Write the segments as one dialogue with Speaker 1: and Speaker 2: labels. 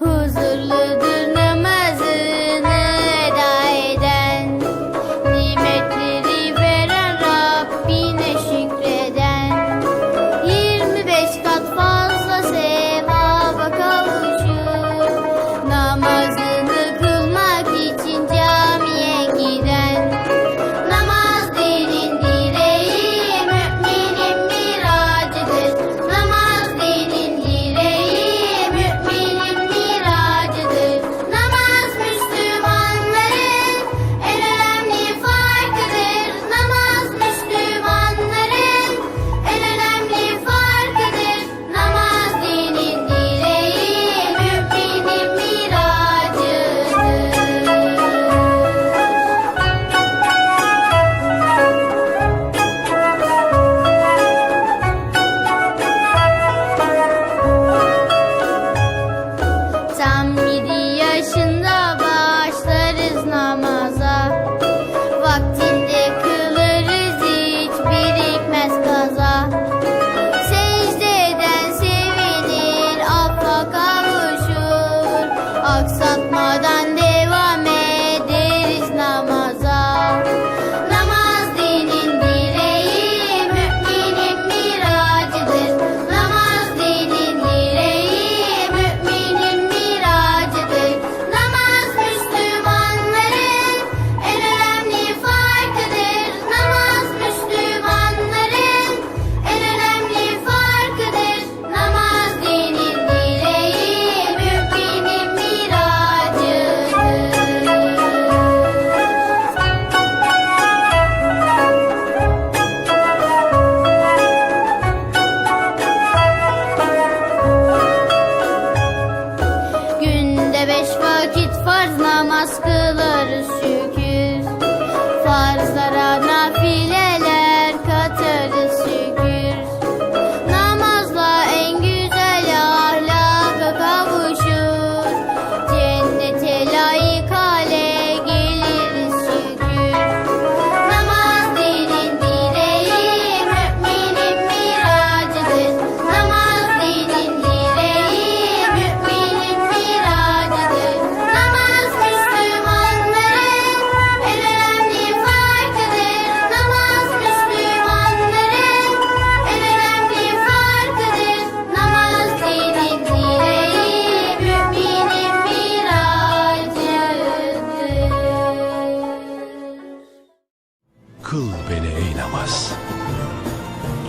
Speaker 1: huzurludur
Speaker 2: ne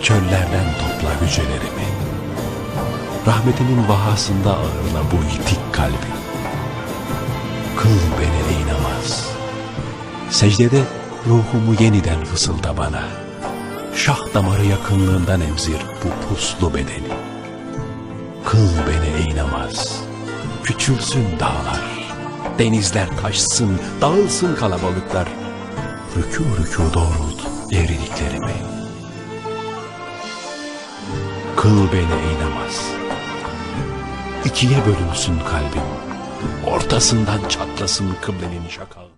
Speaker 2: çöllerden topla hücrelerimi. Rahmetinin vahasında ağırla bu itik kalbi. Kıl beni ey namaz. Secdede ruhumu yeniden fısılda bana. Şah damarı yakınlığından emzir bu puslu bedeni. Kıl beni ey namaz. Küçülsün dağlar. Denizler taşsın, dağılsın kalabalıklar. Rükû rükû doğrult eriliklerimi. Kıl beni ey namaz. İkiye bölünsün kalbim. Ortasından çatlasın kıblenin şakal.